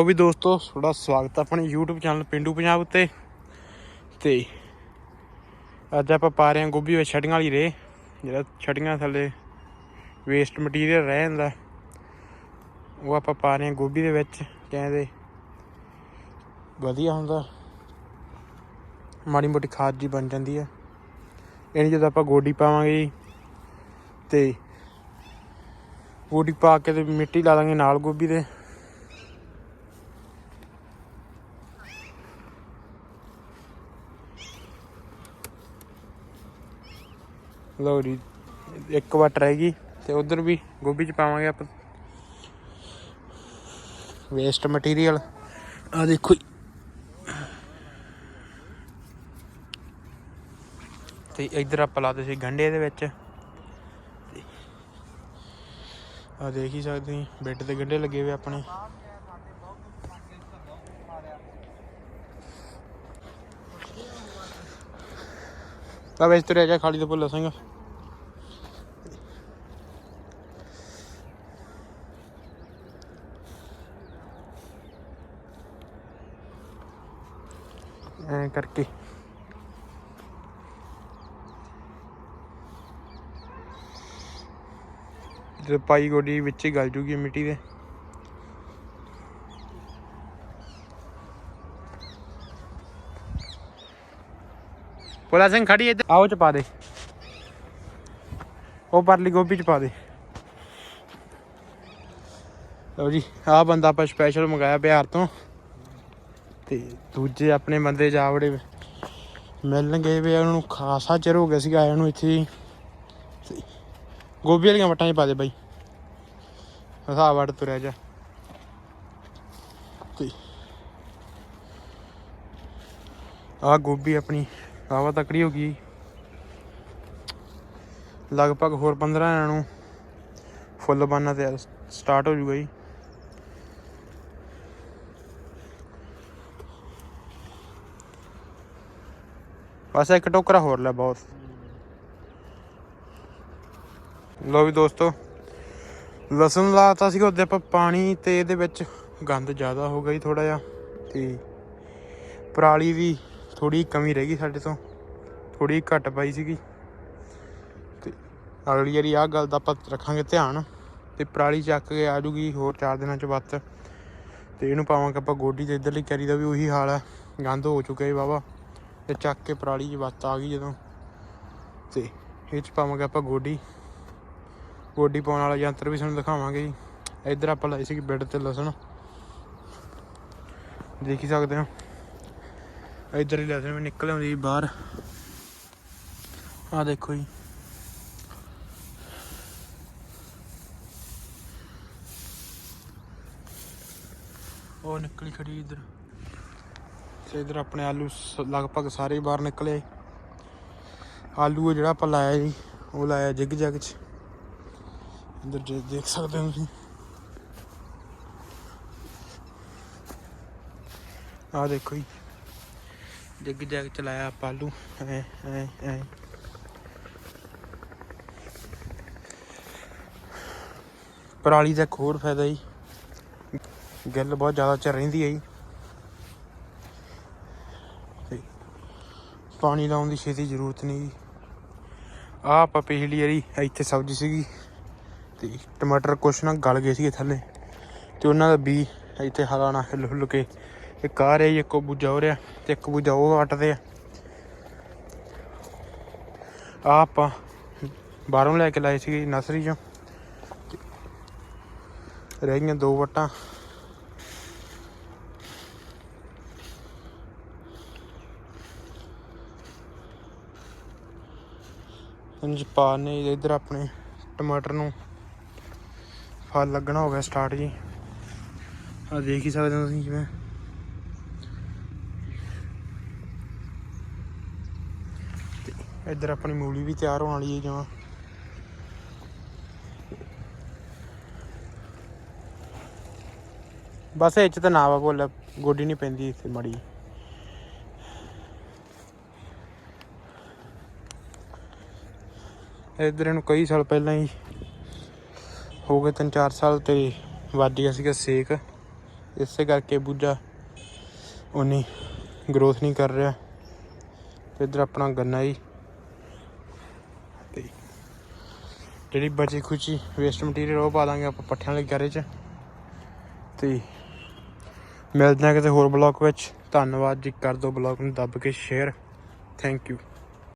ਉਹ ਵੀ ਦੋਸਤੋ ਤੁਹਾਡਾ ਸਵਾਗਤ ਹੈ ਆਪਣੇ YouTube ਚੈਨਲ ਪਿੰਡੂ ਪੰਜਾਬ ਉੱਤੇ। ਤੇ ਅੱਜ ਆਪਾਂ ਪਾ ਰਹੇ ਹਾਂ ਗੋਭੀ ਵਿੱਚ ਛੜੀਆਂ ਵਾਲੀ ਰੇ ਜਿਹੜਾ ਛੜੀਆਂ ਥੱਲੇ ਵੇਸਟ ਮਟੀਰੀਅਲ ਰਹਿ ਜਾਂਦਾ। ਉਹ ਆਪਾਂ ਪਾ ਰਹੇ ਹਾਂ ਗੋਭੀ ਦੇ ਵਿੱਚ ਕਹਿੰਦੇ ਵਧੀਆ ਹੁੰਦਾ। ਮਾੜੀ ਮੋਟੀ ਖਾਦ ਜੀ ਬਣ ਜਾਂਦੀ ਹੈ ਇਹਨੂੰ ਜਦੋਂ ਆਪਾਂ ਗੋਡੀ ਪਾਵਾਂਗੇ ਜੀ, ਤੇ ਗੋਡੀ ਪਾ ਕੇ ਤੇ ਮਿੱਟੀ ਲਾ ਦਾਂਗੇ ਨਾਲ ਗੋਭੀ ਦੇ। ਲਓ ਜੀ, ਇੱਕ ਵਾਟ ਰਹੇਗੀ ਤੇ ਉਧਰ ਵੀ ਗੋਭੀ ਚ ਪਾਵਾਂਗੇ ਆਪਾਂ। ਵੇਸਟ ਮਟੀਰੀਅਲ ਆ ਦੇਖੋ ਜੀ। ਤੇ ਇੱਧਰ ਆਪਾਂ ਲਾਦੇ ਸੀ ਗੰਡੇ ਦੇ ਵਿੱਚ। ਆ ਦੇਖ ਹੀ ਸਕਦੇ ਹੋ ਬੈੱਡ ਤੇ ਗੰਡੇ ਲੱਗੇ ਹੋਏ ਆਪਣੇ। ਤਾਂ ਵਿੱਚ ਤੁਰਿਆ ਜਾ ਖਾਲੀ ਤੋਂ ਭੁੱਲਾ ਸਿੰਘ। ਐ ਕਰਕੇ। ਜਦੋਂ ਪਾਈ ਗੋਡੀ ਵਿੱਚ ਹੀ ਗਲ ਜੂਗੀ ਮਿੱਟੀ ਦੇ। ਭੋਲਾ ਸਿੰਘ, ਖੜੀ ਇੱਧਰ। ਆਓ ਚ ਪਾ ਦੇ। ਉਹ ਪਰਲੀ ਗੋਭੀ ਚ ਪਾ ਦੇ। ਲਓ ਜੀ, ਆਹ ਬੰਦਾ ਆਪਾਂ ਸਪੈਸ਼ਲ ਮੰਗਾਇਆ ਬਿਹਾਰ ਤੋਂ। ਤੇ ਦੂਜੇ ਆਪਣੇ ਬੰਦੇ ਜਾ ਜਾਵੜੇ ਮਿਲਣ ਗਏ ਵੇ ਉਹਨਾਂ ਨੂੰ ਖਾਸਾ ਚਿਰ ਹੋ ਗਿਆ ਸੀਗਾ ਆਇਆ ਨੂੰ ਇੱਥੇ। ਗੋਭੀ ਵਾਲੀਆਂ ਵਟਾਂ 'ਚ ਪਾ ਦੇ ਬਾਈ। ਹਿਸਾਬ ਵੜ ਤੁਰਿਆ ਜਾ। ਤੇ ਆਹ ਗੋਭੀ ਆਪਣੀ ਆਵਾ ਤਕੜੀ ਹੋ ਗਈ। ਲਗਭਗ ਹੋਰ 15 ਦਿਨਾਂ ਨੂੰ ਫੁੱਲ ਬਣਨਾ ਤੇ ਸਟਾਰਟ ਹੋ ਜੂਗਾ ਜੀ। ਬਸ ਇੱਕ ਟੋਕਰਾ ਹੋਰ ਲੈ ਬਹੁਤ। ਲੋ ਵੀ ਦੋਸਤੋ, ਲਸਣ ਲਾਤਾ ਸੀਗਾ ਉਹਦੇ ਆਪਾਂ ਪਾਣੀ ਤੇ ਇਹਦੇ ਵਿੱਚ। ਗੰਦ ਜ਼ਿਆਦਾ ਹੋ ਗਿਆ ਜੀ ਥੋੜਾ ਜਿਹਾ ਤੇ ਪਰਾਲੀ ਵੀ ਥੋੜੀ ਕਮੀ ਰਹਿ ਗਈ ਸਾਡੇ ਤੋਂ ਥੋੜੀ ਘੱਟ ਪਾਈ ਸੀਗੀ। ਤੇ ਅਗਲੀ ਵਾਰੀ ਆਹ ਗੱਲ ਦਾ ਆਪਾਂ ਰੱਖਾਂਗੇ ਧਿਆਨ ਤੇ ਪਰਾਲੀ ਚੱਕ ਕੇ ਆ ਜੂਗੀ ਹੋਰ 4 ਦਿਨਾਂ ਚ ਵੱਤ। ਤੇ ਇਹਨੂੰ ਪਾਵਾਂਗੇ ਆਪਾਂ ਗੋਡੀ ਤੇ, ਇਧਰਲੀ ਕੈਰੀ ਦਾ ਵੀ ਉਹੀ ਹਾਲ ਹੈ ਗੰਦ ਹੋ ਚੁੱਕਿਆ ਜੀ ਵਾਹਵਾ। ਤੇ ਚੱਕ ਕੇ ਪਰਾਲੀ ਦੀ ਵੱਤ ਆ ਗਈ ਜਦੋਂ। ਤੇ ਇਹ ਚ ਪਾਵਾਂਗੇ ਆਪਾਂ ਗੋਡੀ। ਗੋਡੀ ਪਾਉਣ ਵਾਲਾ ਯੰਤਰ ਵੀ ਤੁਹਾਨੂੰ ਦਿਖਾਵਾਂਗੇ ਜੀ। ਇੱਧਰ ਆਪਾਂ ਲਾਈ ਸੀ ਬੈੱਡ ਤੇ ਲਸਣ। ਦੇਖ ਹੀ ਸਕਦੇ ਹੋ। ਇੱਧਰ ਹੀ ਲਸਣ ਵੀ ਨਿਕਲ ਆਉਂਦੀ ਬਾਹਰ। ਆ ਦੇਖੋ ਜੀ। ਉਹ ਨਿਕਲੀ ਖੜੀ ਇੱਧਰ। ਤੇ ਇੱਧਰ ਆਪਣੇ ਆਲੂ ਲਗਭਗ ਸਾਰੇ ਹੀ ਬਾਹਰ ਨਿਕਲੇ। ਆਲੂ ਉਹ ਜਿਹੜਾ ਆਪਾਂ ਲਾਇਆ ਜੀ, ਉਹ ਲਾਇਆ ਜਿਗ ਜਗ ਚ। ਇੱਧਰ ਜੇ ਦੇਖ ਸਕਦੇ ਹੋ ਤੁਸੀਂ। ਆ ਦੇਖੋ ਜੀ। ਜਿਗ ਜਗ ਚ ਲਾਇਆ ਆਪਾਂ ਆਲੂ। ਐ ਐ ਐ। ਪਰਾਲੀ ਦਾ ਇੱਕ ਹੋਰ ਫਾਇਦਾ ਜੀ। ਗਿੱਲ ਬਹੁਤ ਜ਼ਿਆਦਾ ਚ ਰਹਿੰਦੀ ਹੈ ਜੀ। ਪਾਣੀ ਲਾਉਣ ਦੀ ਛੇਤੀ ਜ਼ਰੂਰਤ ਨਹੀਂ ਜੀ। ਆਹ ਆਪਾਂ ਪਿਛਲੀ ਵਾਰੀ ਇੱਥੇ ਸਬਜ਼ੀ ਸੀਗੀ ਤੇ ਟਮਾਟਰ ਕੁਛ ਨਾ ਗਲ ਗਏ ਸੀਗੇ ਥੱਲੇ ਤੇ ਉਹਨਾਂ ਦਾ ਬੀ ਇੱਥੇ ਹਲਾ ਹਿੱਲ ਹੁੱਲ ਕੇ ਇੱਕ ਆ ਰਿਹਾ ਜੀ, ਇੱਕ ਬੂਜਾ ਹੋ ਰਿਹਾ ਤੇ ਇੱਕ ਬੂਜਾ ਉਹ ਵੱਟਦੇ ਆ। ਆ ਆਪਾਂ ਬਾਹਰੋਂ ਲੈ ਕੇ ਲਾਏ ਸੀਗੇ ਨਰਸਰੀ ਚੋਂ। ਰਹਿ ਗਈਆਂ ਦੋ ਵਟਾਂ। ਇੰਜ ਪਾ ਨੇ ਇਧਰ ਆਪਣੇ ਟਮਾਟਰ ਨੂੰ ਫਲ ਲੱਗਣਾ ਹੋ ਗਿਆ ਸਟਾਰਟ ਜੀ। ਆ ਦੇਖ ਹੀ ਸਕਦੇ ਹੋ ਤੁਸੀਂ ਜਿਵੇਂ ਇੱਧਰ ਆਪਣੀ ਮੂਲੀ ਵੀ ਤਿਆਰ ਹੋਣ ਵਾਲੀ ਹੈ ਜਮਾਂ ਬਸ ਇਹ ਚ ਤਾਂ ਨਾ ਵਾ ਬੋਲ ਗੋਡੀ ਨਹੀਂ ਪੈਂਦੀ ਇੱਥੇ ਮੜੀ। ਇੱਧਰ ਇਹਨੂੰ ਕਈ ਸਾਲ ਪਹਿਲਾਂ ਹੀ ਹੋ ਗਏ ਤਿੰਨ ਚਾਰ ਸਾਲ ਤੇ ਵੱਜ ਗਿਆ ਸੀਗਾ ਸੇਕ। ਇਸੇ ਕਰਕੇ ਬੂਝਾ ਉਨੀ ਗਰੋਥ ਨਹੀਂ ਕਰ ਰਿਹਾ। ਤੇ ਇੱਧਰ ਆਪਣਾ ਗੰਨਾ ਜੀ। ਤੇ ਜਿਹੜੀ ਬਚੀ ਖੁਚੀ ਵੇਸਟ ਮਟੀਰੀਅਲ ਉਹ ਪਾ ਦਾਂਗੇ ਆਪਾਂ ਪੱਠਿਆਂ ਲਈ ਗੈਰੇ 'ਚ। ਤੇ ਮਿਲਦੇ ਹਾਂ ਕਿਤੇ ਹੋਰ ਬਲੌਗ ਵਿੱਚ। ਧੰਨਵਾਦ ਜੀ, ਕਰ ਦਿਓ ਬਲੌਗ ਨੂੰ ਦੱਬ ਕੇ ਸ਼ੇਅਰ ਥੈਂਕ ਯੂ